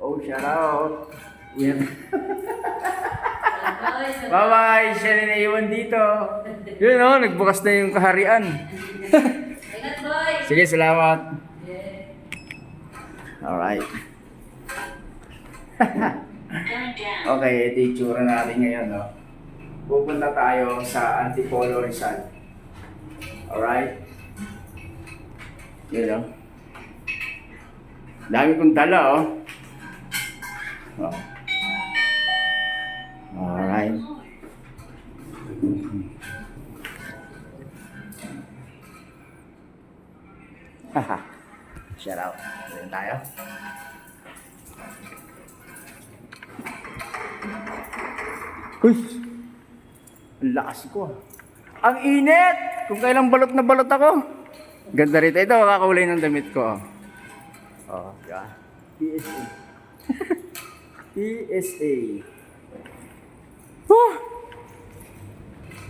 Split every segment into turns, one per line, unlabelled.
Oh, shout out. Yan.
Bye.
Bye-bye! Siya na naiwan dito. Yun oh, nagbukas na yung kaharian. Sige, salamat. Alright. okay, ito yung tsura natin ngayon, no? Pupunta tayo sa Antipolo Rizal. Alright? Yun, no? Dami kong dala, oh. Oh. Alright. Haha. Shout out. Doon tayo. Uy! Ang lakas ko ah. Ang init! Kung kailang balot na balot ako. Ganda rito. Ito, kakaulay ng damit ko. Oh, oh yeah. PSA. PSA. Woo!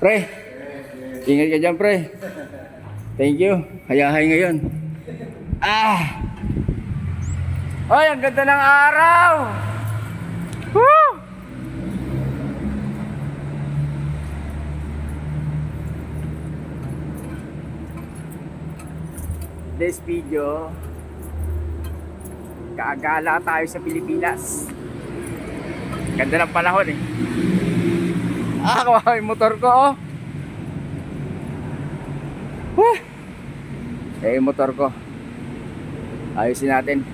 Pre! Ingat ka dyan, pre. Thank you. Hayahay ngayon. Ah! Ay, ang ganda ng araw! Woo! This video, kaagala tayo sa Pilipinas. Ganda ng panahon eh. Ah, kawawa yung motor ko oh. Woo! Eh, yung motor ko. Ayusin natin.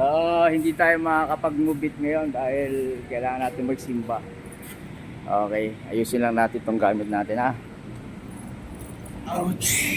So, hindi tayo makakapag-move it ngayon dahil kailangan natin magsimba. Okay, ayusin lang natin itong gamit natin ha. Ouch!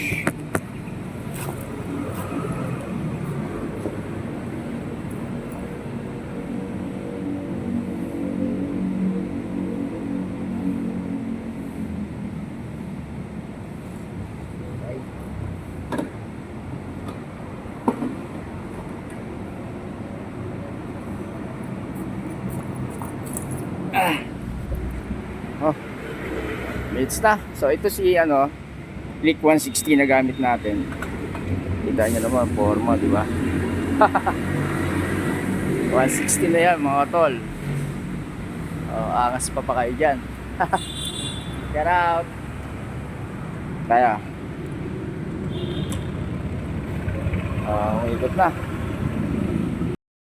Oh. Mates na. So ito si ano, Click 160 na gamit natin. Kita nyo naman, forma, di ba? 160 na yan mga tol. Oh, angas pa pa kayo dyan. Get out. Kaya. Oh, ikot na.